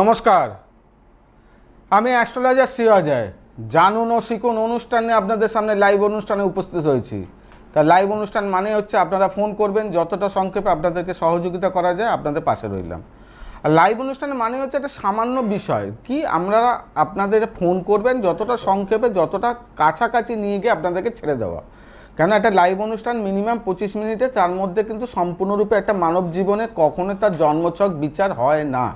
নমস্কার। আমি অ্যাস্ট্রোলজার শ্রী অজয়। জানুন ও শিখুন অনুষ্ঠানে আপনাদের সামনে লাইভ অনুষ্ঠানে উপস্থিত হয়েছি। তা লাইভ অনুষ্ঠান মানে হচ্ছে আপনারা ফোন করবেন, যতটা সংক্ষেপে আপনাদেরকে সহযোগিতা করা যায়, আপনাদের পাশে রইলাম। আর লাইভ অনুষ্ঠানে মানে হচ্ছে একটা সামান্য বিষয়, কি আমরা আপনাদের ফোন করবেন যতটা সংক্ষেপে, যতটা কাছাকাছি নিয়ে গিয়ে আপনাদেরকে ছেড়ে দেওয়া। কেন একটা লাইভ অনুষ্ঠান মিনিমাম পঁচিশ মিনিটে, তার মধ্যে কিন্তু সম্পূর্ণরূপে একটা মানব জীবনে কখনো তার জন্মছক বিচার হয় না।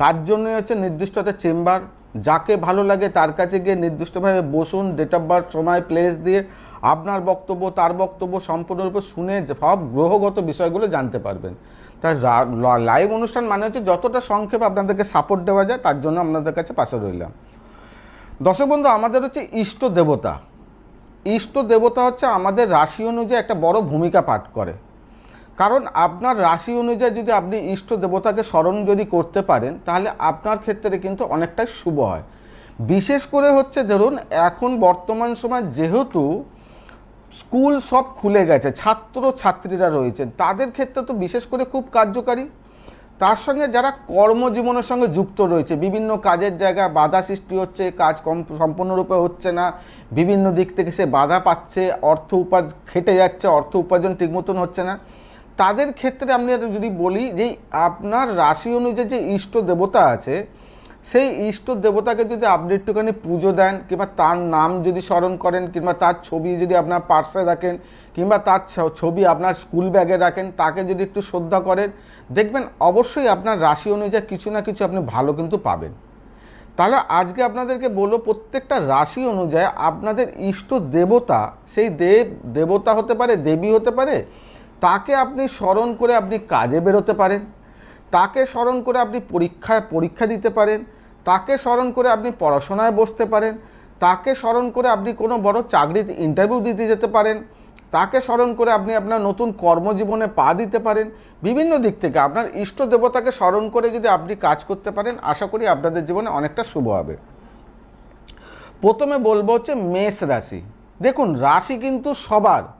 তার জন্যই হচ্ছে নির্দিষ্ট একটা চেম্বার। যাকে ভালো লাগে তার কাছে গিয়ে নির্দিষ্টভাবে বসুন ডেট অফ বার্থ সময় প্লেস দিয়ে আপনার বক্তব্য, তার বক্তব্য সম্পূর্ণরূপে শুনে সব গ্রহগত বিষয়গুলো জানতে পারবেন। তাই লাইভ অনুষ্ঠান মানে হচ্ছে যতটা সংক্ষেপ আপনাদেরকে সাপোর্ট দেওয়া যায়, তার জন্য আপনাদের কাছে পাশে রইলাম। দর্শক বন্ধু, আমাদের হচ্ছে ইষ্ট দেবতা। ইষ্ট দেবতা হচ্ছে আমাদের রাশি অনুযায়ী একটা বড় ভূমিকা পাঠ করে। কারণ আপনার রাশি অনুযায়ী যদি আপনি ইষ্ট দেবতাকে স্মরণ যদি করতে পারেন, তাহলে আপনার ক্ষেত্রে কিন্তু অনেকটাই শুভ হয়। বিশেষ করে হচ্ছে ধরুন, এখন বর্তমান সময় যেহেতু স্কুল সব খুলে গেছে ছাত্র ছাত্রীরা রয়েছেন তাদের ক্ষেত্রে তো বিশেষ করে খুব কার্যকারী। তার সঙ্গে যারা কর্মজীবনের সঙ্গে যুক্ত রয়েছে, বিভিন্ন কাজের জায়গায় বাধা সৃষ্টি হচ্ছে, কাজ কম, সম্পূর্ণরূপে হচ্ছে না, বিভিন্ন দিক থেকে সে বাধা পাচ্ছে, অর্থ উপার্ খেটে যাচ্ছে, অর্থ উপার্জন ঠিক মতন হচ্ছে না। তাদের ক্ষেত্রে আমি যদি বলি যে আপনার রাশি অনুযায়ী যে ইষ্ট দেবতা আছে, সেই ইষ্ট দেবতাকে যদি আপনি একটুখানি পুজো দেন, কিংবা তার নাম যদি স্মরণ করেন, কিংবা তার ছবি যদি আপনার পার্সে রাখেন, কিংবা তার ছবি আপনার স্কুল ব্যাগে রাখেন, তাকে যদি একটু শ্রদ্ধা করেন, দেখবেন অবশ্যই আপনার রাশি অনুযায়ী কিছু না কিছু আপনি ভালো কিন্তু পাবেন। তাহলে আজকে আপনাদেরকে বলব প্রত্যেকটা রাশি অনুযায়ী আপনাদের ইষ্ট দেবতা, সেই দেব, দেবতা হতে পারে, দেবী হতে পারে তাকে আপনি স্মরণ করে আপনি কাজে বেরোতে পারেন। তাকে স্মরণ করে আপনি পরীক্ষায় পরীক্ষা দিতে পারেন। তাকে স্মরণ করে আপনি পড়াশোনায় বসতে পারেন। তাকে স্মরণ করে আপনি কোনো বড় চাকরিতে ইন্টারভিউ দিতে যেতে পারেন। তাকে স্মরণ করে আপনি আপনার নতুন কর্মজীবনে পা দিতে পারেন। বিভিন্ন দিক থেকে আপনার ইষ্ট দেবতাকে স্মরণ করে যদি আপনি কাজ করতে পারেন, আশা করি আপনাদের জীবনে অনেকটা শুভ হবে। প্রথমে বলব হচ্ছে মেষ রাশি। দেখুন, রাশি কিন্তু সবার।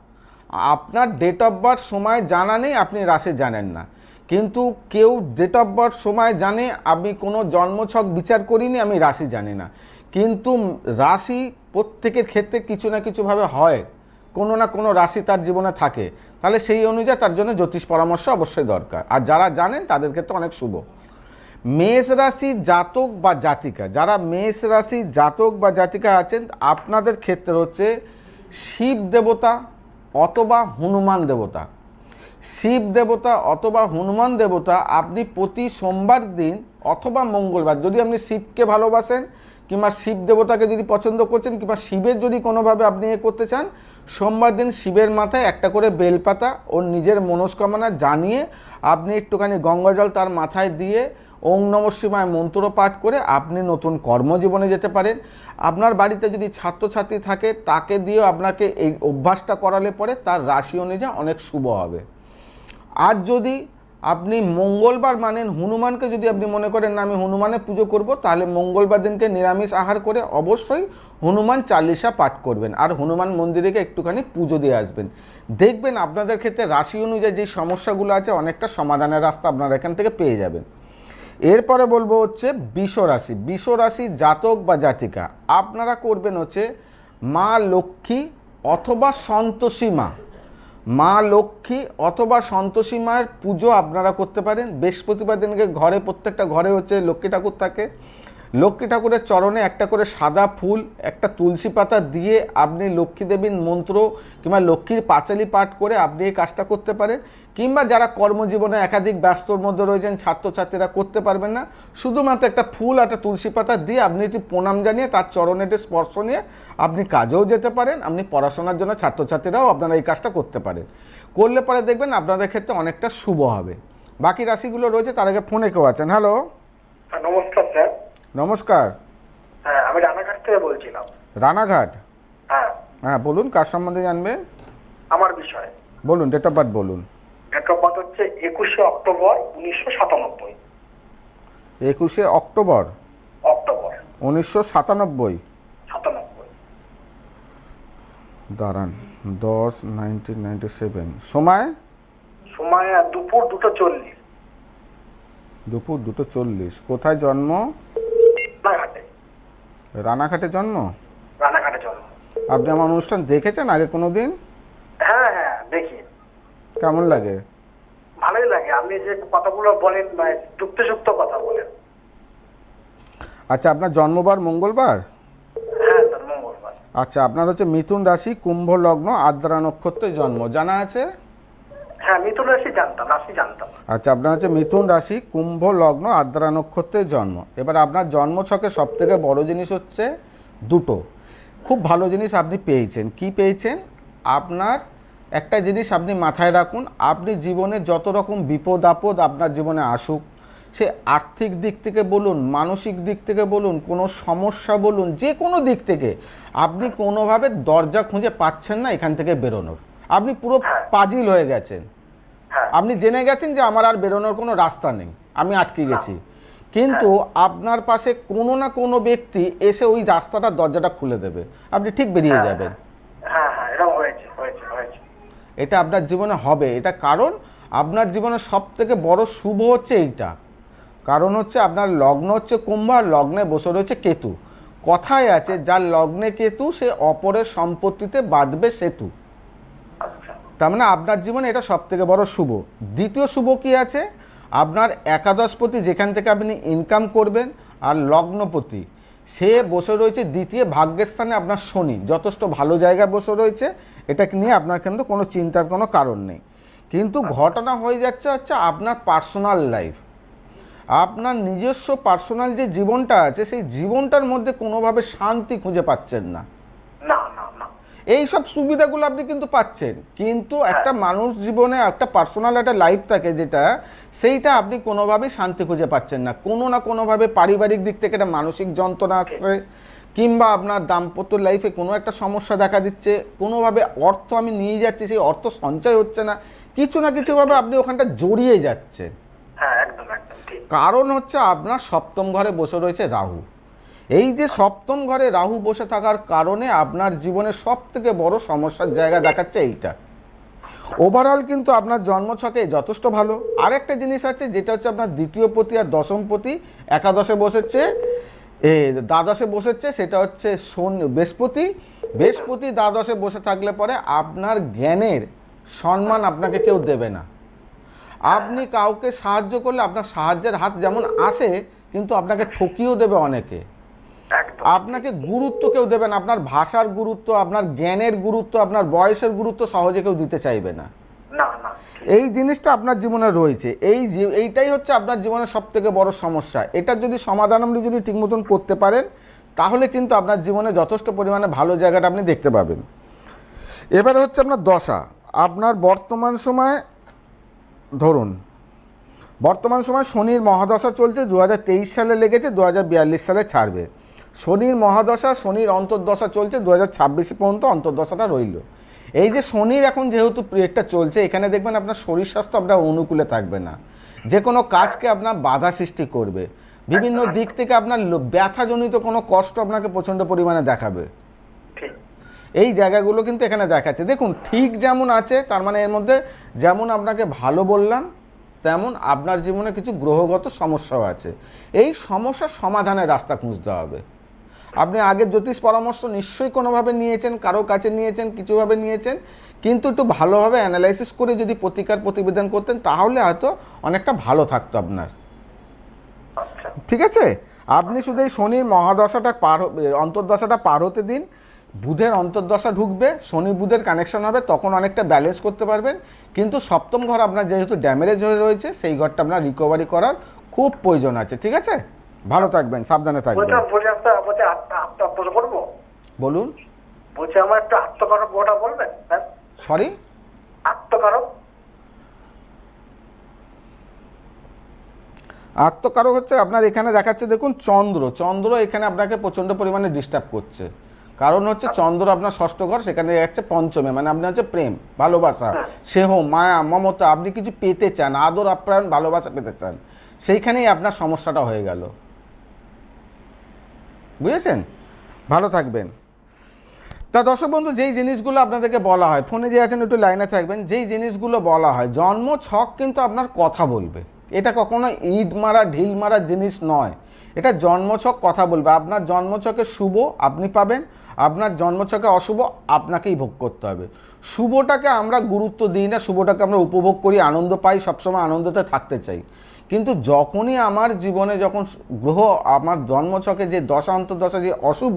আপনার ডেট অফ বার্থ সময় জানা নেই, আপনি রাশি জানেন না। কিন্তু কেউ ডেট অফ বার্থ সময় জানে, আমি কোনো জন্মছক বিচার করিনি, আমি রাশি জানি না। কিন্তু রাশি প্রত্যেকের ক্ষেত্রে কিছু না কিছুভাবে হয়। কোনো না কোনো রাশি তার জীবনে থাকে। তাহলে সেই অনুযায়ী তার জন্য জ্যোতিষ পরামর্শ অবশ্যই দরকার। আর যারা জানেন, তাদের ক্ষেত্রে অনেক শুভ। মেষ রাশি জাতক বা জাতিকা, যারা মেষ রাশি জাতক বা জাতিকা আছেন, আপনাদের ক্ষেত্রে হচ্ছে শিব দেবতা অথবা হনুমান দেবতা। শিব দেবতা অথবা হনুমান দেবতা আপনি প্রতি সোমবার দিন অথবা মঙ্গলবার যদি আপনি শিবকে ভালোবাসেন কিংবা শিব দেবতাকে যদি পছন্দ করছেন কিংবা শিবের যদি কোনোভাবে আপনি এ করতে চান, সোমবার দিন শিবের মাথায় একটা করে বেলপাতা ওর নিজের মনস্কামনা জানিয়ে আপনি একটুখানি গঙ্গাজল তার মাথায় দিয়ে ওং নম শিবায় মন্ত্র পাঠ করে আপনি নতুন কর্মজীবনে যেতে পারেন। আপনার বাড়িতে যদি ছাত্রছাত্রী থাকে, তাকে দিয়েও আপনাকে এই অভ্যাসটা করালে পরে তার রাশি অনুযায়ী অনেক শুভ হবে। আর যদি আপনি মঙ্গলবার মানেন, হনুমানকে যদি আপনি মনে করেন, না, আমি হনুমানের পুজো করব, তাহলে মঙ্গলবার দিনকে নিরামিষ আহার করে অবশ্যই হনুমান চালিসা পাঠ করবেন। আর হনুমান মন্দিরে গিয়ে একটুখানি পুজো দিয়ে আসবেন। দেখবেন আপনাদের ক্ষেত্রে রাশি অনুযায়ী যে সমস্যাগুলো আছে, অনেকটা সমাধানের রাস্তা আপনারা এখান থেকে পেয়ে যাবেন। এরপরে বলব হচ্ছে বিষ রাশি রাশি জাতক বা জাতিকা, আপনারা করবেন হচ্ছে মা লক্ষ্মী অথবা সন্তোষী মা। মা লক্ষ্মী অথবা সন্তোষী মায়ের পুজো আপনারা করতে পারেন। বৃহস্পতিবার দিনকে ঘরে, প্রত্যেকটা ঘরে হচ্ছে লক্ষ্মী ঠাকুর থাকে। লক্ষ্মী ঠাকুরের চরণে একটা করে সাদা ফুল একটা তুলসী পাতা দিয়ে আপনি লক্ষ্মী দেবীর মন্ত্র কিংবা লক্ষ্মীর পাঁচালি পাঠ করে আপনি এই কাজটা করতে পারেন কিংবা যারা কর্মজীবনে একাধিক ব্যস্তর মধ্যে রয়েছেন ছাত্রছাত্রীরা করতে পারবেন না। শুধুমাত্র একটা ফুল একটা তুলসী পাতা দিয়ে আপনি একটি প্রণাম জানিয়ে তার চরণে একটি স্পর্শ নিয়ে আপনি কাজেও যেতে পারেন আপনি পড়াশোনার জন্য ছাত্রছাত্রীরাও আপনারা এই কাজটা করতে পারেন। করলে পরে দেখবেন আপনাদের ক্ষেত্রে অনেকটা শুভ হবে। বাকি রাশিগুলো রয়েছে তার আগে ফোনে কেউ আছেন? হ্যালো হ্যাঁ, নমস্কার নমস্কার। হ্যাঁ আমি রানাঘাট থেকে বলছিলাম। রানাঘাট? হ্যাঁ। হ্যাঁ বলুন কার সম্বন্ধে জানবেন আমার বিষয়। বলুন ডেট অফ বার্থ বলুন। ডেট অফ বার্থ হচ্ছে একুশে অক্টোবর উনিশশো সাতানব্বই। একুশে অক্টোবর? অক্টোবর। উনিশশো সাতানব্বই। সাতানব্বই। দাঁড়ান দশ নাইনটিন নাইনটি সেভেন। সময়? সময় দুপুর দুটো চল্লিশ। দুপুর দুটো চল্লিশ। কোথায় জন্ম? রানাঘাটে জন্ম? রানাঘাটে জন্ম। আপনি আমার অনুষ্ঠান দেখেছেন আগে কোনো দিন হ্যাঁ হ্যাঁ দেখি। কেমন লাগে? ভালোই লাগে। আপনি যে কথাগুলো বলেন যুক্তিযুক্ত কথা বলেন। আচ্ছা আপনার জন্মবার মঙ্গলবার? হ্যাঁ মঙ্গলবার আচ্ছা আপনার হচ্ছে মিথুন রাশি কুম্ভ লগ্ন আদ্রা নক্ষত্রে জন্ম। জানা আছে? হ্যাঁ মিথুন রাশি জানতাম রাশি জানতাম। আচ্ছা আপনার হচ্ছে মিথুন রাশি কুম্ভ লগ্ন আদ্রা নক্ষত্রে জন্ম। এবার আপনার জন্ম ছকে সব থেকে বড় জিনিস হচ্ছে দুটো। খুব ভালো জিনিস আপনি পেয়েছেন। কি পেয়েছেন? আপনার একটা জিনিস আপনি মাথায় রাখুন আপনি জীবনে যত রকম বিপদ আপদ আপনার জীবনে আসুক সে আর্থিক দিক থেকে বলুন মানসিক দিক থেকে বলুন কোনো সমস্যা বলুন যে কোনো দিক থেকে আপনি কোনোভাবে দরজা খুঁজে পাচ্ছেন না এখান থেকে বেরোনোর। আপনি পুরো পাজিল হয়ে গেছেন। হ্যাঁ আপনি জেনে গেছেন যে আমার আর বেরোনোর কোনো রাস্তা নেই আমি আটকে গেছি। কিন্তু আপনার পাশে কোনো না কোনো ব্যক্তি এসে ওই রাস্তাটার দরজাটা খুলে দেবে। আপনি ঠিক বেরিয়ে যাবেন। হ্যাঁ হ্যাঁ হয়েছে এটা আপনার জীবনে হবে। এটা কারণ আপনার জীবনে সব থেকে বড় শুভ হচ্ছে এইটা। কারণ হচ্ছে আপনার লগ্ন হচ্ছে কুম্ভ আর লগ্নে বসে রয়েছে কেতু। কথায় আছে যার লগ্নে কেতু সে অপরের সম্পত্তিতে বাঁধবে সেতু। তার মানে আপনার জীবনে এটা সব থেকে বড় শুভ। দ্বিতীয় শুভ কি আছে? আপনার একাদশপতি যেখান থেকে আপনি ইনকাম করবেন আর লগ্নপতি সে বসে রয়েছে দ্বিতীয় ভাগ্যের স্থানে আপনার শনি। যথেষ্ট ভালো জায়গায় বসে রয়েছে। এটা নিয়ে আপনার কিন্তু কোনো চিন্তার কোনো কারণ নেই। কিন্তু ঘটনা হয়ে যাচ্ছে হচ্ছে আপনার পার্সোনাল লাইফ আপনার নিজস্ব পার্সোনাল যে জীবনটা আছে, সেই জীবনটার মধ্যে কোনোভাবে শান্তি খুঁজে পাচ্ছেন না। এই সব সুবিধাগুলো আপনি কিন্তু পাচ্ছেন। কিন্তু একটা মানুষ জীবনে একটা পার্সোনাল একটা লাইফ থাকে যেটা সেইটা আপনি কোনোভাবেই শান্তি খুঁজে পাচ্ছেন না। কোনো না কোনোভাবে পারিবারিক দিক থেকে একটা মানসিক যন্ত্রণা আসছে কিংবা আপনার দাম্পত্য লাইফে কোনো একটা সমস্যা দেখা দিচ্ছে কোনোভাবে অর্থ আমি নিয়ে যাচ্ছি সেই অর্থ সঞ্চয় হচ্ছে না। কিছু না কিছুভাবে আপনি ওখানটা জড়িয়ে যাচ্ছেন। হ্যাঁ কারণ হচ্ছে আপনার সপ্তম ঘরে বসে রয়েছে রাহু। এই যে সপ্তম ঘরে রাহু বসে থাকার কারণে আপনার জীবনে সব থেকে বড় সমস্যার জায়গা দেখাচ্ছে এইটা। ওভারঅল কিন্তু আপনার জন্মছকে যথেষ্ট ভালো। আরেকটা জিনিস আছে যেটা হচ্ছে আপনার দ্বিতীয় পতি আর দশম পতি। একাদশে বসেছে, এ, দ্বাদশে বসেছে, সেটা হচ্ছে শন, বৃহস্পতি। বৃহস্পতি দ্বাদশে বসে থাকলে পরে আপনার জ্ঞানের সম্মান আপনাকে কেউ দেবে না। আপনি কাউকে সাহায্য করলে আপনার সাহায্যের হাত যেমন আসে, কিন্তু আপনাকে ঠকিয়েও দেবে অনেকে। আপনাকে গুরুত্ব কেউ দেবে না আপনার ভাষার গুরুত্ব আপনার জ্ঞানের গুরুত্ব আপনার বয়সের গুরুত্ব সহজে কেউ দিতে চাইবে না। এই জিনিসটা আপনার জীবনে রয়েছে। এই এইটাই হচ্ছে আপনার জীবনের সব থেকে বড় সমস্যা। এটা যদি সমাধান আপনি যদি ঠিক মতন করতে পারেন তাহলে কিন্তু আপনার জীবনে যথেষ্ট পরিমাণে ভালো জায়গাটা আপনি দেখতে পাবেন। এবারে হচ্ছে আপনার দশা। আপনার বর্তমান সময় ধরুন বর্তমান সময় শনির মহাদশা চলছে দু হাজার তেইশ সালে লেগেছে দু হাজার বিয়াল্লিশ সালে ছাড়বে। শনির মহাদশা শনির অন্তর্দশা চলছে দু হাজার পর্যন্ত অন্তর্দশাটা রইল। এই যে শনির এখন যেহেতু পিরিয়ডটা চলছে এখানে দেখবেন আপনার শরীর স্বাস্থ্য আপনার অনুকূলে থাকবে না। যে কোনো কাজকে আপনার বাধা সৃষ্টি করবে। বিভিন্ন দিক থেকে আপনার ব্যথাজনিত কোনো কষ্ট আপনাকে প্রচণ্ড পরিমাণে দেখাবে। এই জায়গাগুলো কিন্তু এখানে দেখাচ্ছে। দেখুন ঠিক যেমন আছে তার মানে এর মধ্যে যেমন আপনাকে ভালো বললাম তেমন আপনার জীবনে কিছু গ্রহগত সমস্যাও আছে। এই সমস্যার সমাধানের রাস্তা খুঁজতে হবে। আপনি আগে জ্যোতিষ পরামর্শ নিশ্চয়ই কোনোভাবে নিয়েছেন কারও কাছে নিয়েছেন কিছুভাবে নিয়েছেন কিন্তু একটু ভালোভাবে অ্যানালাইসিস করে যদি প্রতিকার প্রতিবেদন করতেন তাহলে হয়তো অনেকটা ভালো থাকতো আপনার। আচ্ছা। ঠিক আছে? আপনি শুধু এই শনির মহাদশাটা পার অন্তর্দশাটা পার হতে দিন বুধের অন্তর্দশা ঢুকবে শনি বুধের কানেকশন হবে তখন অনেকটা ব্যালেন্স করতে পারবেন কিন্তু সপ্তম ঘর আপনার যেহেতু ড্যামেজ হয়ে রয়েছে সেই ঘরটা আপনার রিকভারি করার খুব প্রয়োজন আছে ঠিক আছে? ভালো থাকবেন সাবধানে থাকবেন। বলুন। বলছি আমার একটা আত্মকারক ওটা বলবেন সরি আত্মকারক আত্মকারক হচ্ছে আপনার এখানে দেখাচ্ছে দেখুন চন্দ্র। চন্দ্র এখানে আপনাকে প্রচণ্ড পরিমাণে ডিস্টার্ব করছে। কারণ হচ্ছে চন্দ্র আপনার ষষ্ঠ ঘর সেখানে যাচ্ছে পঞ্চমে মানে আপনার হচ্ছে প্রেম ভালোবাসা স্নেহ মায়া মমতা আপনি কিছু পেতে চান আদর আপ্যায়ন ভালোবাসা পেতে চান সেইখানেই আপনার সমস্যাটা হয়ে গেল। বুঝেছেন? ভালো থাকবেন। তা দর্শক বন্ধু, যেই জিনিসগুলো আপনাদেরকে বলা হয়, ফোনে যে আছেন একটু লাইনে থাকবেন, যেই জিনিসগুলো বলা হয়, জন্ম, ছক কিন্তু আপনার কথা বলবে। এটা কখনো ইট মারা, ঢিল মারা জিনিস নয়। এটা জন্মছক কথা বলবে। আপনার জন্মছকে শুভ আপনি পাবেন, আপনার জন্মছকে অশুভ আপনাকেই ভোগ করতে হবে। শুভটাকে আমরা গুরুত্ব দিই না, শুভটাকে আমরা উপভোগ করি, আনন্দ পাই, সবসময় আনন্দতে থাকতে চাই। কিন্তু যখনই আমার জীবনে যখন গ্রহ, আমার জন্মছকে যে দশা, অন্তর্দশা যে অশুভ,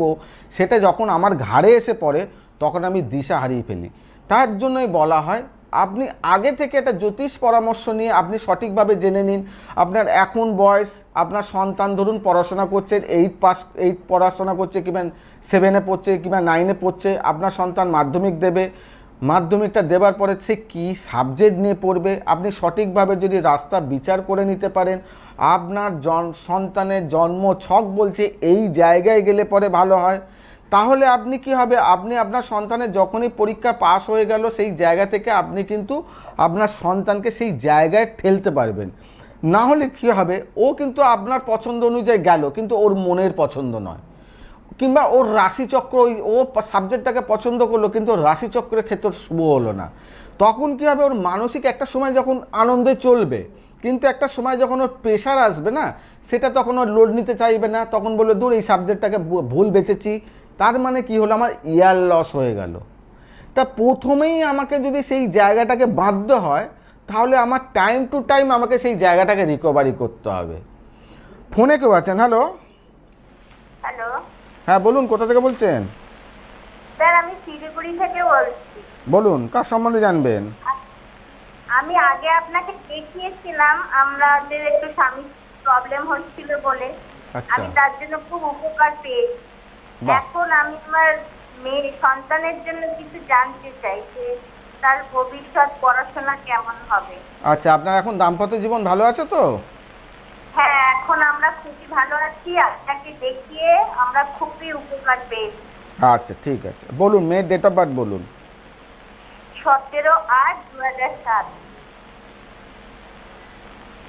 সেটা যখন আমার ঘাড়ে এসে পড়ে, তখন আমি দিশা হারিয়ে ফেলি। তার জন্যই বলা হয়, আপনি আগে থেকে একটা জ্যোতিষ পরামর্শ নিয়ে আপনি সঠিকভাবে জেনে নিন, আপনার এখন বয়স, আপনার সন্তান ধরুন পড়াশোনা করছে এইট পাস এইট পড়াশোনা করছে, কিংবা সেভেনে পড়ছে, কিংবা নাইনে পড়ছে, আপনার সন্তান মাধ্যমিক দেবে মাধ্যমিকটা দেওয়ার পরে সে কী সাবজেক্ট নিয়ে পড়বে? আপনি সঠিকভাবে যদি রাস্তা বিচার করে নিতে পারেন, আপনার জন, সন্তানের জন্ম ছক বলছে এই জায়গায় গেলে পরে ভালো হয়। তাহলে আপনি কি হবে? আপনি আপনার সন্তানের যখনই পরীক্ষা পাস হয়ে গেল, সেই জায়গা থেকে আপনি কিন্তু আপনার সন্তানকে সেই জায়গায় ঠেলতে পারবেন। না হলে কি হবে? ও কিন্তু আপনার পছন্দ অনুযায়ী গেল, কিন্তু ওর মনের পছন্দ নয়। কিংবা ওর রাশিচক্র ওই, ও সাবজেক্টটাকে পছন্দ করল, কিন্তু রাশিচক্রের ক্ষেত্রে শুভ হলো না। তখন কি হবে? ওর মানসিক একটা সময় যখন আনন্দে চলবে, কিন্তু একটা সময় যখন ওর প্রেশার আসবে না, সেটা তখন ওর লোড নিতে চাইবে না। তখন বলবে, দূর, এই সাবজেক্টটাকে ভুল বেঁচেছি তার মানে কি হলো? আমার ইয়ার লস হয়ে গেল। তা প্রথমেই আমাকে যদি সেই জায়গাটাকে বাঁধতে হয়, তাহলে আমার টাইম টু টাইম আমাকে সেই জায়গাটাকে রিকভারি করতে হবে। ফোনে কেউ আছেন? হ্যালো হ্যালো হ্যাঁ বলুন কোথা থেকে বলছেন? স্যার আমি শিলিগুড়ি থেকে বলছি। বলুন কার সম্বন্ধে জানবেন? আমি আগে আপনাকে দেখিয়েছিলাম আমাদের একটু স্বামী প্রবলেম হচ্ছিল বলে। আচ্ছা। আমি তার জন্য খুব উপকার পেয়েছি। এখন আমি আমার মেয়ে সন্তানের জন্য কিছু জানতে চাই যে তার ভবিষ্যৎ পড়াশোনা কেমন হবে। আচ্ছা আপনার এখন দাম্পত্য জীবন ভালো আছে তো? হ্যাঁ এখন আমরা খুবই ভালো আছি। আপনাকে দেখিয়ে আমরা খুবই উপকার পেয়েছি। আচ্ছা ঠিক আছে। বলুন মেয়ের ডেট অফ বার্থ বলুন। সতেরো আট দু হাজার সাত।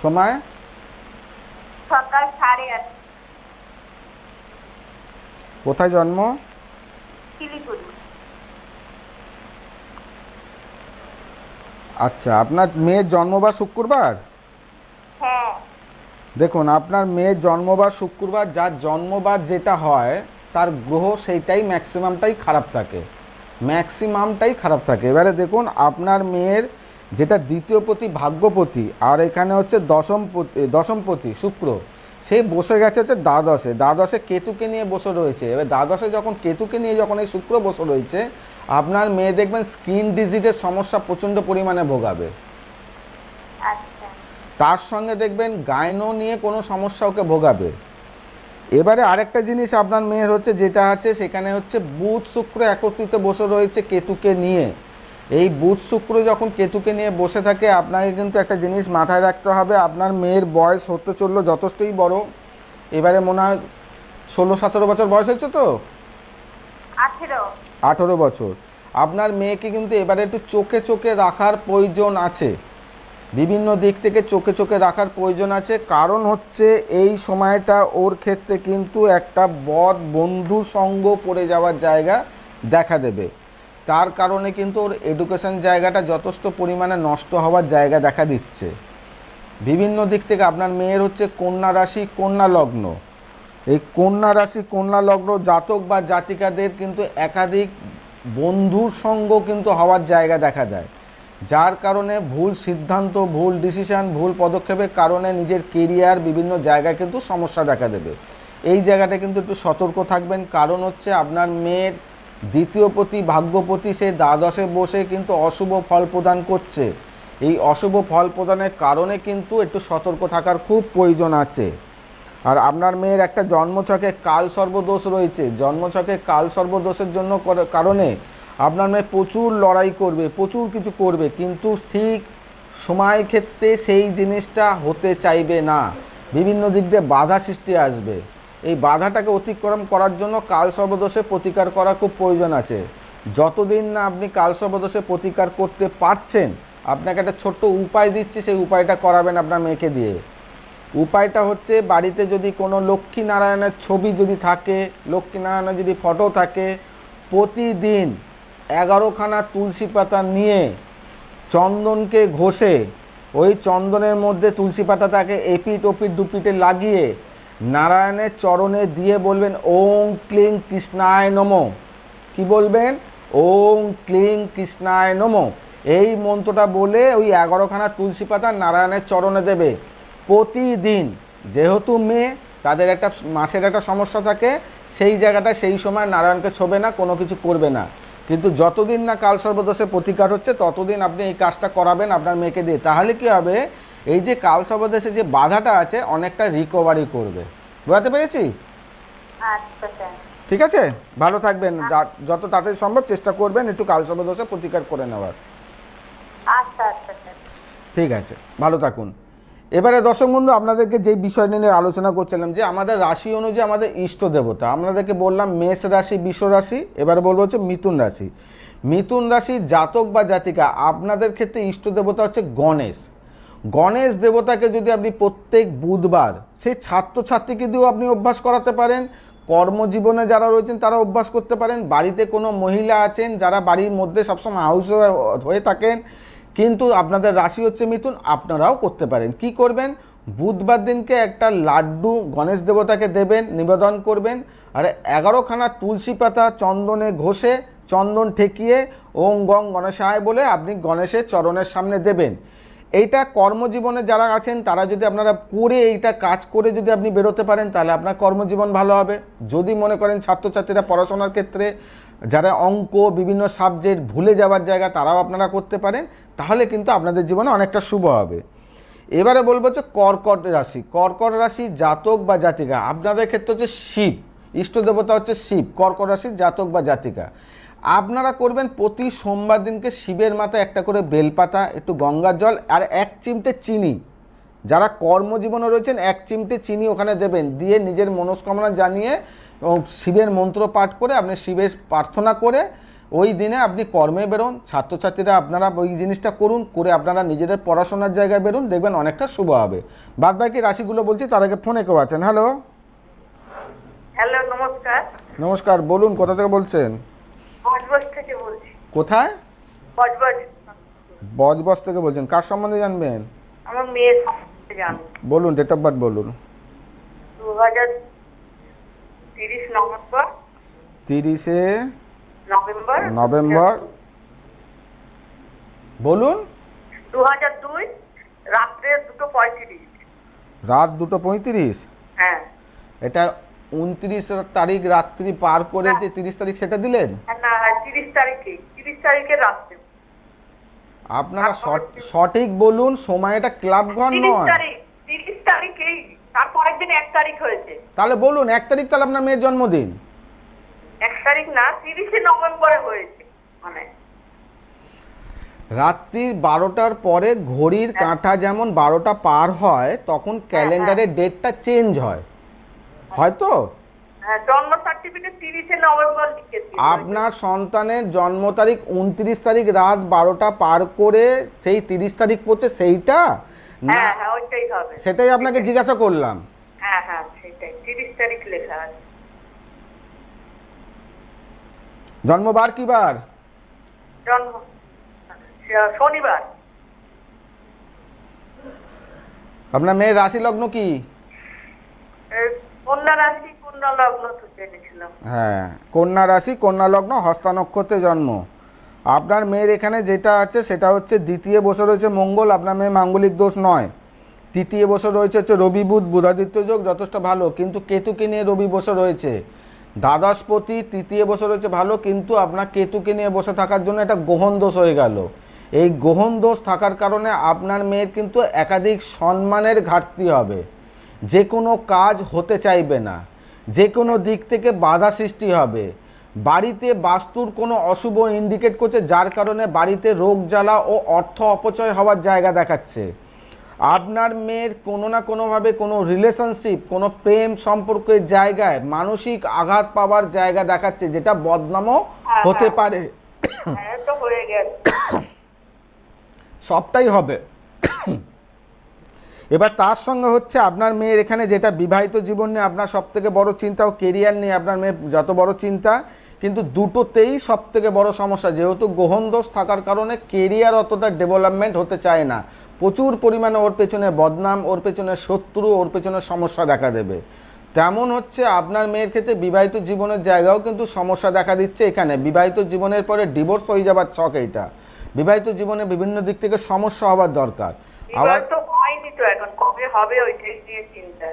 সময়? সকাল সাড়ে আট। কোথায় জন্ম? শিলিগুড়ি। আচ্ছা আপনার মেয়ের জন্মবার শুক্রবার? হ্যাঁ। দেখুন, আপনার মেয়ের জন্মবার শুক্রবার, যার জন্মবার যেটা হয়, তার গ্রহ সেইটাই ম্যাক্সিমামটাই খারাপ থাকে। ম্যাক্সিমামটাই খারাপ থাকে। এবারে দেখুন, আপনার মেয়ের যেটা দ্বিতীয় দ্বিতীয়পতি ভাগ্যপতি, আর এখানে হচ্ছে দশমপতি দশমপতি শুক্র, সে বসে গেছে হচ্ছে দ্বাদশে। দ্বাদশে কেতুকে নিয়ে বসে রয়েছে। এবার দ্বাদশে যখন কেতুকে নিয়ে যখন এই শুক্র বসে রয়েছে, আপনার মেয়ে দেখবেন, স্কিন ডিজিজের সমস্যা প্রচণ্ড পরিমাণে ভোগাবে। তার সঙ্গে দেখবেন গায়নো নিয়ে কোনো সমস্যা ওকে ভোগাবে। এবারে আরেকটা জিনিস আপনার মেয়ের হচ্ছে যেটা আছে সেখানে হচ্ছে বুধ শুক্র একত্রিত বসে রয়েছে কেতুকে নিয়ে। এই বুধ শুক্র যখন কেতুকে নিয়ে বসে থাকে আপনাকে কিন্তু একটা জিনিস মাথায় রাখতে হবে আপনার মেয়ের বয়স হতে চলল যথেষ্টই বড়। এবারে মনে হয় ষোলো সতেরো বছর বয়স হয়েছে তো? আঠেরো। আঠেরো বছর। আপনার মেয়েকে কিন্তু এবারে একটু চোখে চোখে রাখার প্রয়োজন আছে। বিভিন্ন দিক থেকে চোখে চোখে রাখার প্রয়োজন আছে। কারণ হচ্ছে এই সময়টা ওর ক্ষেত্রে কিন্তু একটা বদ বন্ধু সঙ্গ পড়ে যাওয়ার জায়গা দেখা দেবে। তার কারণে কিন্তু ওর এডুকেশন জায়গাটা যথেষ্ট পরিমাণে নষ্ট হওয়ার জায়গা দেখা দিচ্ছে। বিভিন্ন দিক থেকে আপনার মেয়ের হচ্ছে কন্যা রাশি, কন্যা লগ্ন। এই কন্যা রাশি, কন্যা লগ্ন জাতক বা জাতিকাদের কিন্তু একাধিক বন্ধুর সঙ্গ কিন্তু হওয়ার জায়গা দেখা দেয়। যার কারণে ভুল সিদ্ধান্ত, ভুল ডিসিশন ভুল পদক্ষেপের কারণে নিজের কেরিয়ার বিভিন্ন জায়গায় কিন্তু সমস্যা দেখা দেবে। এই জায়গাটা কিন্তু একটু সতর্ক থাকবেন। কারণ হচ্ছে আপনার মেয়ের দ্বিতীয় দ্বিতীয়পতি ভাগ্যপতি সে দ্বাদশে বসে কিন্তু অশুভ ফল প্রদান করছে। এই অশুভ ফল প্রদানের কারণে কিন্তু একটু সতর্ক থাকার খুব প্রয়োজন আছে। আর আপনার মেয়ের একটা জন্মছকে কাল সর্বদোষ রয়েছে। জন্মছকে কাল সর্বদোষের জন্য করে- কারণে আপনার মেয়ে প্রচুর লড়াই করবে, প্রচুর কিছু করবে, কিন্তু ঠিক সময় ক্ষেত্রে সেই জিনিসটা হতে চাইবে না। বিভিন্ন দিক দিয়ে বাধা সৃষ্টি আসবে। এই বাধাটাকে অতিক্রম করার জন্য কাল সর্বদোষে প্রতিকার করা খুব প্রয়োজন আছে। যতদিন না আপনি কাল সর্বদোষে প্রতিকার করতে পারছেন, আপনাকে একটা ছোট্ট উপায় দিচ্ছি, সেই উপায়টা করাবেন আপনার মেয়েকে দিয়ে। উপায়টা হচ্ছে বাড়িতে যদি কোনো লক্ষ্মীনারায়ণের ছবি যদি থাকে, লক্ষ্মীনারায়ণের যদি ফটো থাকে, প্রতিদিন এগারোখানা তুলসী পাতা নিয়ে চন্দনকে ঘষে, ওই চন্দনের মধ্যে তুলসী পাতা পাতাটাকে এপিট ওপিট দুপিটে লাগিয়ে নারায়ণের চরণে দিয়ে বলবেন ওং ক্লিং কৃষ্ণায় নমঃ। কি বলবেন? ওং ক্লিং কৃষ্ণায় নমঃ। এই মন্ত্রটা বলে ওই এগারোখানা তুলসী পাতা নারায়ণের চরণে দেবে। প্রতিদিন যেহেতু মেয়ে তাদের একটা মাসের একটা সমস্যা থাকে, সেই জায়গাটা সেই সময় নারায়ণকে ছোবে না, কোনো কিছু করবে না। কিন্তু যতদিন না কাল সর্বদোষের প্রতিকার হচ্ছে ততদিন আপনি এই কাজটা করাবেন আপনার মেয়েকে দিয়ে। তাহলে কি হবে? এই যে কাল সর্বদেশে যে বাধাটা আছে অনেকটা রিকভারি করবে। বুঝতে পেরেছি? আচ্ছা ঠিক আছে? ভালো থাকবেন। যত তাড়াতাড়ি সম্ভব চেষ্টা করবেন একটু কাল সর্বদোষে প্রতিকার করে নেওয়ার। আচ্ছা আচ্ছা ঠিক আছে। ভালো থাকুন। এবারে দর্শক বন্ধু, আপনাদেরকে যেই বিষয় নিয়ে আলোচনা করছিলাম যে আমাদের রাশি অনুযায়ী আমাদের ইষ্ট দেবতা, আপনাদেরকে বললাম মেষ রাশি বিশ্ব রাশি, এবারে বলব হচ্ছে মিথুন রাশি। মিথুন রাশি জাতক বা জাতিকা, আপনাদের ক্ষেত্রে ইষ্ট দেবতা হচ্ছে গণেশ। গণেশ দেবতাকে যদি আপনি প্রত্যেক বুধবার সেই ছাত্রছাত্রীকে দিয়েও আপনি অভ্যাস করাতে পারেন, কর্মজীবনে যারা রয়েছেন তারা অভ্যাস করতে পারেন, বাড়িতে কোনো মহিলা আছেন যারা বাড়ির মধ্যে সবসময় হাউস হয়ে থাকেন কিন্তু আপনাদের রাশি হচ্ছে মিথুন, আপনারাও করতে পারেন। কি করবেন? বুধবার দিনকে একটা লাড্ডু গণেশ দেবতাকে দেবেন, নিবেদন করবেন। আর এগারোখানা তুলসী পাতা চন্দনে ঘষে, চন্দন ঠেকিয়ে ওং গং গণেশায় বলে আপনি গণেশের চরণের সামনে দেবেন। এইটা কর্মজীবনে যারা আছেন, তারা যদি আপনারা করে এইটা কাজ করে যদি আপনি বেরোতে পারেন, তাহলে আপনার কর্মজীবন ভালো হবে। যদি মনে করেন ছাত্রছাত্রীরা পড়াশোনার ক্ষেত্রে যারা অঙ্ক, বিভিন্ন সাবজেক্ট ভুলে যাওয়ার জায়গা তারাও আপনারা করতে পারেন, তাহলে কিন্তু আপনাদের জীবনে অনেকটা শুভ হবে। এবারে বলব হচ্ছে কর্কট রাশি। কর্কট রাশি জাতক বা জাতিকা। আপনাদের ক্ষেত্রে হচ্ছে শিব। ইষ্ট দেবতা হচ্ছে শিব। কর্কট রাশির জাতক বা জাতিকা। আপনারা করবেন প্রতি সোমবার দিনকে শিবের মাথায় একটা করে বেলপাতা, একটু গঙ্গার জল আর এক চিমটে চিনি। যারা কর্মজীবনে রয়েছেন, এক চিমটে চিনি ওখানে দেবেন। দিয়ে নিজের মনস্কামনা জানিয়ে ও শিবের মন্ত্র পাঠ করে আপনি শিবের প্রার্থনা করে ওই দিনে আপনি কর্মে বেরোন ছাত্রছাত্রীরা আপনারা ওই জিনিসটা করুন করে আপনারা নিজেদের পড়াশোনার জায়গায় বেরোন দেখবেন অনেকটা শুভ হবে। বাদ বাকি রাশিগুলো বলছি তার আগে ফোনে কেউ আছেন? হ্যালো হ্যালো নমস্কার। নমস্কার বলুন কোথা থেকে বলছেন? থেকে বলছি। কোথায়? বজবজ। থেকে বলছেন। কার সম্বন্ধে জানবেন? আমার মেয়ের বলুন ডেট অফ বার্থ বলুন। তিরিশ নভেম্বর। নভেম্বর। বলুন। দু হাজার দুই রাত্রে দুটো পঁয়ত্রিশ। রাত দুটো পঁয়ত্রিশ? হ্যাঁ। এটা উনত্রিশ তারিখ রাত্রি পার করে যে তিরিশ তারিখ সেটা দিলেন? না তিরিশ তারিখে। তিরিশ তারিখে রাত্রে। আপনারা সঠিক বলুন সময়টা ক্লাব ঘর নয়। তিরিশ তারিখেই। তারপরের দিন এক তারিখ হয়েছে। তাহলে বলুন এক তারিখ তাহলে আপনার মেয়ের জন্মদিন। এক তারিখ না তিরিশে নভেম্বরে হয়েছে মানে। রাত্রির বারোটার পরে ঘড়ির কাঁটা যেমন বারোটা পার হয় তখন ক্যালেন্ডারের ডেটটা চেঞ্জ হয়। হয়তো হ্যাঁ জন্ম সার্টিফিকেট তিরিশে নভেম্বর আপনার সন্তানের জন্ম তারিখ উনত্রিশ তারিখ রাত বারোটা পার করে সেই তিরিশ তারিখ পড়ছে সেইটা? হ্যাঁ হ্যাঁ ওইটাই হবে। সেটাই আপনাকে জিজ্ঞাসা করলাম। হ্যাঁ হ্যাঁ সেটাই। তিরিশ তারিখ লেখা আছে। জন্মবার কি বার? জন্ম শনিবার। আপনার মেয়ের রাশি লগ্ন কি কন্যা রাশি কন্যা লগ্ন তো জেনেছিলাম। হ্যাঁ কন্যা রাশি কন্যা লগ্ন হস্তা নক্ষত্রে জন্ম। আপনার মেয়ের এখানে যেটা আছে সেটা হচ্ছে দ্বিতীয় বছর রয়েছে মঙ্গল, আপনার মেয়ে মাঙ্গলিক দোষ নয়। তৃতীয় বছর রয়েছে হচ্ছে রবি বুধ, বুধাদিত্য যোগ যথেষ্ট ভালো, কিন্তু কেতুকে নিয়ে রবি বছর রয়েছে দ্বাদশপতি তৃতীয় বছর রয়েছে ভালো, কিন্তু আপনার কেতুকে নিয়ে বসে থাকার জন্য একটা গ্রহণ দোষ হয়ে গেল। এই গ্রহণ দোষ থাকার কারণে আপনার মেয়ের কিন্তু একাধিক সম্মানের ঘাটতি হবে। যে কোনো কাজ হতে চাইবে না। যে কোনো দিক থেকে বাধা সৃষ্টি হবে। বাড়িতে বাস্তুর কোনো অশুভ ইন্ডিকেট করছে যার কারণে বাড়িতে রোগ জ্বালা ও অর্থ অপচয় হওয়ার জায়গা দেখাচ্ছে। আপনার মেয়ের কোনো না কোনোভাবে কোনো রিলেশনশিপ কোনো প্রেম সম্পর্কের জায়গায় মানসিক আঘাত পাওয়ার জায়গা দেখাচ্ছে যেটা বদনামও হতে পারে। হ্যাঁ তো হয়ে সবটাই হবে। এবার তার সঙ্গে হচ্ছে আপনার মেয়ের এখানে যেটা বিবাহিত জীবন নিয়ে আপনার সব থেকে বড় চিন্তা ও কেরিয়ার নিয়ে আপনার মেয়ের যত বড় চিন্তা, কিন্তু দুটোতেই সব থেকে বড় সমস্যা। যেহেতু গ্রহণ দোষ থাকার কারণে কেরিয়ার অতটা ডেভেলপমেন্ট হতে চায় না। প্রচুর পরিমাণে ওর পেছনে বদনাম, ওর পেছনে শত্রু, ওর পেছনে সমস্যা দেখা দেবে। তেমন হচ্ছে আপনার মেয়ের ক্ষেত্রে বিবাহিত জীবনের জায়গাও কিন্তু সমস্যা দেখা দিচ্ছে এখানে। বিবাহিত জীবনের পরে ডিভোর্স হয়ে যাবার ছক এইটা। বিবাহিত জীবনে বিভিন্ন দিক থেকে সমস্যা হবার দরকার। আবার তো এখন কবে হবে ওইটাই নিয়ে চিন্তা।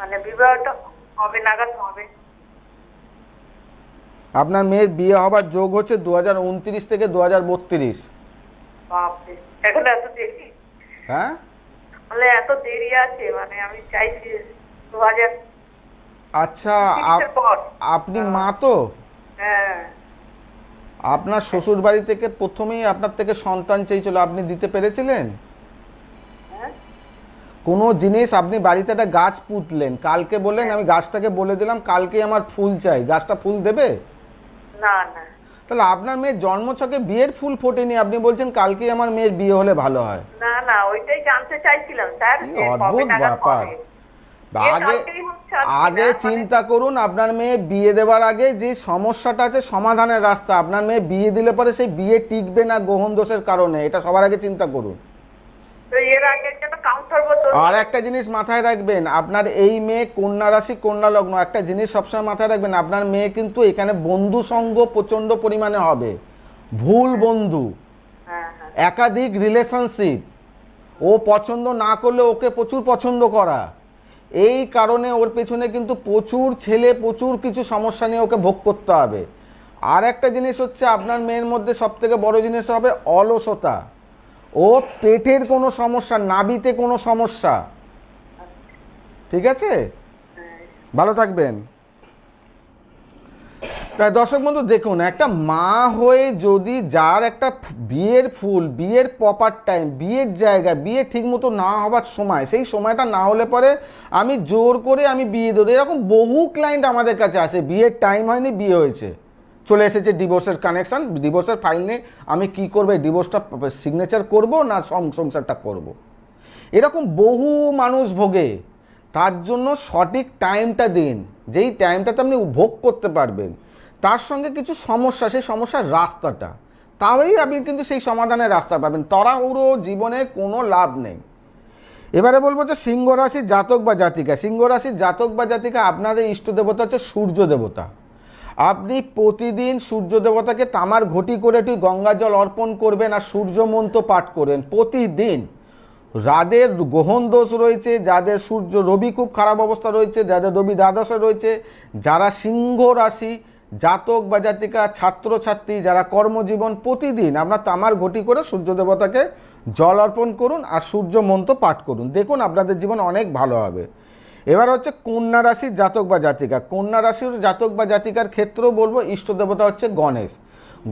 মানে বিবাহটা কবে নাগাদ হবে। আপনার মেয়ের বিয়ে হবার যোগ হচ্ছে দু থেকে দু বাপরে এখন এত দেরি? হ্যাঁ? মানে এত দেরি আছে মানে আমি চাইছি দু হাজার আচ্ছা আপনি মা তো? হ্যাঁ। আপনার শ্বশুর বাড়ি থেকে প্রথমেই আপনার থেকে সন্তান চেয়েছিল আপনি দিতে পেরেছিলেন? হ্যাঁ। কোনো জিনিস আপনি বাড়িতে একটা গাছ পুঁতলেন কালকে বললেন আমি গাছটাকে বলে দিলাম কালকে আমার ফুল চাই গাছটা ফুল দেবে? না না। তাহলে আপনার মেয়ের জন্মছকে বিয়ের ফুল ফোটেনি আপনি বলছেন কালকেই আমার মেয়ের বিয়ে হলে ভালো হয়। না না ওইটাই জানতে চাইছিলাম স্যার অদ্ভুত ব্যাপার। আগে আগে মানে- চিন্তা করুন আপনার মেয়ে বিয়ে দেওয়ার আগে যে সমস্যাটা আছে সমাধানের রাস্তা আপনার মেয়ে বিয়ে দিলে পরে সেই বিয়ে টিকবে না গ্রহণ দোষের কারণে এটা সবার আগে চিন্তা করুন। আর একটা জিনিস মাথায় রাখবেন আপনার এই মেয়ে কন্যা রাশি কন্যা লগ্ন একটা জিনিস সবসময় মাথায় রাখবেন আপনার মেয়ে কিন্তু এখানে বন্ধু সঙ্গ প্রচণ্ড পরিমাণে হবে ভুল বন্ধু হ্যাঁ হ্যাঁ। একাধিক রিলেশনশিপ ও পছন্দ না করলে ওকে প্রচুর পছন্দ করা এই কারণে ওর পেছনে কিন্তু প্রচুর ছেলে, প্রচুর কিছু সমস্যা নিয়ে ওকে ভোগ করতে হবে। আর একটা জিনিস হচ্ছে আপনার মেয়ের মধ্যে সব থেকে বড়ো জিনিস হবে অলসতা। ও পেটের কোনো সমস্যা নাবিতে কোনো সমস্যা। ঠিক আছে? ভালো থাকবেন। তাই দর্শক বন্ধু, দেখুন, একটা মা হয়ে যদি যার একটা বিয়ের ফুল, বিয়ের প্রপার টাইম বিয়ের জায়গা, বিয়ে ঠিকমতো না হবার সময়, সেই সময়টা না হলে পরে আমি জোর করে আমি বিয়ে দেবো। এরকম বহু ক্লায়েন্ট আমাদের কাছে আসে, বিয়ের টাইম হয়নি, বিয়ে হয়েছে। চলে এসেছে ডিভোর্সের কানেকশান ডিভোর্সের ফাইল নিয়ে আমি কি করব ডিভোর্সটা সিগনেচার করব না সংসারটা করব। এরকম বহু মানুষ ভোগে। তার জন্য সঠিক টাইমটা দিন। যেই টাইমটাতে আপনি ভোগ করতে পারবেন তার সঙ্গে কিছু সমস্যা, সেই সমস্যার রাস্তাটা। তাহলেই আপনি কিন্তু সেই সমাধানের রাস্তা পাবেন। তরাউড়ো জীবনে কোনো লাভ নেই। এবারে বলব যে সিংহ রাশির জাতক বা জাতিকা। সিংহ রাশির জাতক বা জাতিকা, আপনাদের ইষ্ট দেবতা হচ্ছে সূর্য দেবতা। আপনি প্রতিদিন সূর্য দেবতাকে তামার ঘটি করে একটু গঙ্গা জল অর্পণ করবেন আর সূর্য মন্ত্র পাঠ করবেন প্রতিদিন। যাদের গ্রহণ দোষ রয়েছে, যাদের সূর্য রবি খুব খারাপ অবস্থা রয়েছে, যাদের রবি দ্বাদশে রয়েছে, যারা সিংহ রাশি জাতক বা জাতিকা, ছাত্রছাত্রী যারা কর্মজীবন প্রতিদিন আপনার তামার ঘটি করে সূর্য দেবতাকে জল অর্পণ করুন আর সূর্য মন্ত্র পাঠ করুন। দেখুন আপনাদের জীবন অনেক ভালো হবে। এবার হচ্ছে কন্যা রাশির জাতক বা জাতিকা। কন্যা রাশির জাতক বা জাতিকার ক্ষেত্রেও বলব, ইষ্ট দেবতা হচ্ছে গণেশ।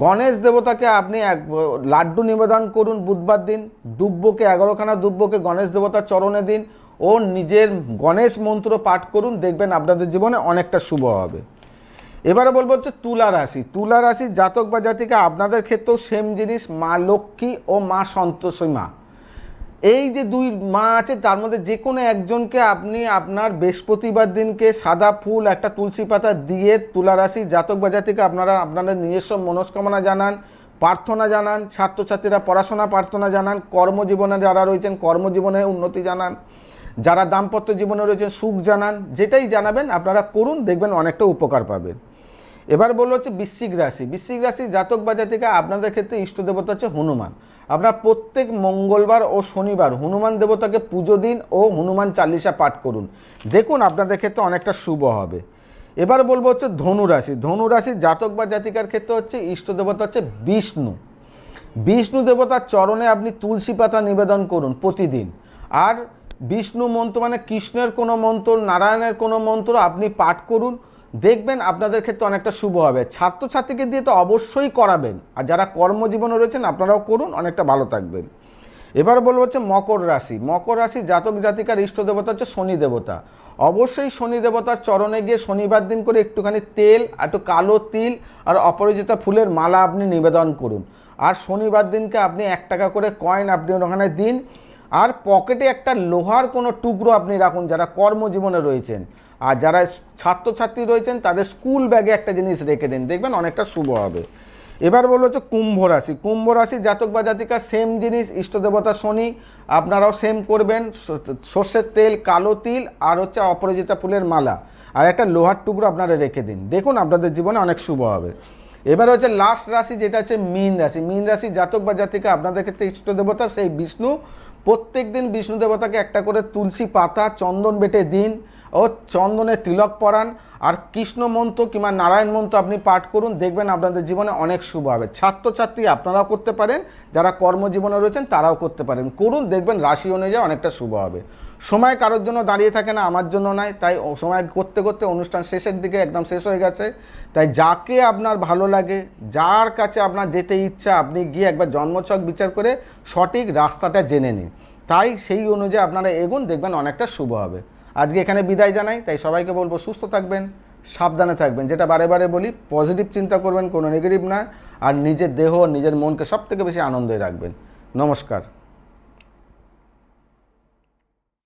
গণেশ দেবতাকে আপনি এক লাড্ডু নিবেদন করুন বুধবার দিন। দুব্বকে, এগারোখানা দুব্বকে গণেশ দেবতার চরণে দিন। ও নিজের গণেশ মন্ত্র পাঠ করুন, দেখবেন আপনাদের জীবনে অনেকটা শুভ হবে। এবারে বলব হচ্ছে তুলা রাশি। তুলা রাশি জাতক বা জাতিকা, আপনাদের ক্ষেত্রেও সেম জিনিস, মা লক্ষ্মী ও মা সন্তোষী মা। এই যে দুই মা আছে, তার মধ্যে যে কোনো একজনকে আপনি আপনার বৃহস্পতিবার দিনকে সাদা ফুল, একটা তুলসী পাতা দিয়ে তুলা রাশি জাতক বা জাতিকে, আপনারা আপনাদের নিজস্ব মনস্কামনা জানান, প্রার্থনা জানান, ছাত্রছাত্রীরা পড়াশোনা প্রার্থনা জানান, কর্মজীবনে যারা রয়েছেন, কর্মজীবনে উন্নতি জানান, যারা দাম্পত্য জীবনে রয়েছেন, সুখ জানান, যেটাই জানাবেন, আপনারা করুন, দেখবেন অনেকটা উপকার পাবেন। এবার বলল হচ্ছে বৃশ্চিক রাশি। বৃশ্চিক রাশি জাতক বা জাতিকা, আপনাদের ক্ষেত্রে ইষ্ট দেবতা হচ্ছে হনুমান। আপনার প্রত্যেক মঙ্গলবার ও শনিবার হনুমান দেবতাকে পুজো দিন ও হনুমান চালিসা পাঠ করুন। দেখুন আপনাদের ক্ষেত্রে অনেকটা শুভ হবে। এবার বলব হচ্ছে ধনুরাশি ধনুরাশি জাতক বা জাতিকার ক্ষেত্রে হচ্ছে ইষ্ট দেবতা হচ্ছে বিষ্ণু। বিষ্ণু দেবতার চরণে আপনি তুলসী পাতা নিবেদন করুন প্রতিদিন। আর বিষ্ণু মন্ত্র মানে কৃষ্ণের কোনো মন্ত্র, নারায়ণের কোনো মন্ত্র আপনি পাঠ করুন। দেখবেন আপনাদের ক্ষেত্রে অনেকটা শুভ হবে। ছাত্রছাত্রীকে দিয়ে তো অবশ্যই করাবেন। আর যারা কর্মজীবনে রয়েছেন, আপনারাও করুন, অনেকটা ভালো থাকবেন। এবার বলব হচ্ছে মকর রাশি। মকর রাশি জাতক জাতিকার ইষ্ট দেবতা হচ্ছে শনি দেবতা। অবশ্যই শনি দেবতার চরণে গিয়ে শনিবার দিন করে একটুখানি তেল একটু কালো তিল আর অপরাজিতা ফুলের মালা আপনি নিবেদন করুন। আর শনিবার দিনকে আপনি এক টাকা করে কয়েন আপনি ওখানে দিন। আর পকেটে একটা লোহার কোনো টুকরো আপনি রাখুন, যারা কর্মজীবনে রয়েছেন। আর যারা ছাত্রছাত্রী রয়েছেন, তাদের স্কুল ব্যাগে একটা জিনিস রেখে দিন। দেখবেন অনেকটা শুভ হবে। এবার বলল হচ্ছে কুম্ভ রাশি। কুম্ভ রাশি জাতক বা জাতিকা সেম জিনিস ইষ্টদেবতা শনি, আপনারাও সেম করবেন। সর্ষের তেল, কালো তিল, আর হচ্ছে অপরাজিতা ফুলের মালা। আর একটা লোহার টুকরো আপনারা রেখে দিন। দেখুন, আপনাদের জীবনে অনেক শুভ হবে। এবার হচ্ছে লাস্ট রাশি যেটা হচ্ছে মীন রাশি। মীন রাশি জাতক বা জাতিকা, আপনাদের ক্ষেত্রে ইষ্ট দেবতা, সেই বিষ্ণু। প্রত্যেক দিন বিষ্ণু দেবতাকে একটা করে তুলসী পাতা, চন্দন বেটে দিন ও চন্দনের তিলক পরান। আর কৃষ্ণ মন্ত্র কিংবা নারায়ণ মন্ত্র আপনি পাঠ করুন, দেখবেন আপনাদের জীবনে অনেক শুভ হবে। ছাত্রছাত্রী আপনারাও করতে পারেন, যারা কর্মজীবনে রয়েছেন তারাও করতে পারেন। করুন, দেখবেন রাশি অনুযায়ী অনেকটা শুভ হবে। সময় কারোর জন্য দাঁড়িয়ে থাকে না, আমার জন্য নয়। তাই সময় করতে করতে অনুষ্ঠান শেষের দিকে একদম শেষ হয়ে গেছে। তাই যাকে আপনার ভালো লাগে, যার কাছে আপনার যেতে ইচ্ছা, আপনি গিয়ে একবার জন্মছক বিচার করে সঠিক রাস্তাটা জেনে নিন। তাই সেই অনুযায়ী আপনারা এগুন, দেখবেন অনেকটা শুভ হবে। আজকে এখানে বিদায় জানাই। তাই সবাইকে বলব, সুস্থ থাকবেন, সাবধানে থাকবেন। যেটা বারে বারে বলি পজিটিভ চিন্তা করবেন, কোনো নেগেটিভ না। আর নিজের দেহ, নিজের মনকে সব থেকে বেশি আনন্দে রাখবেন। নমস্কার।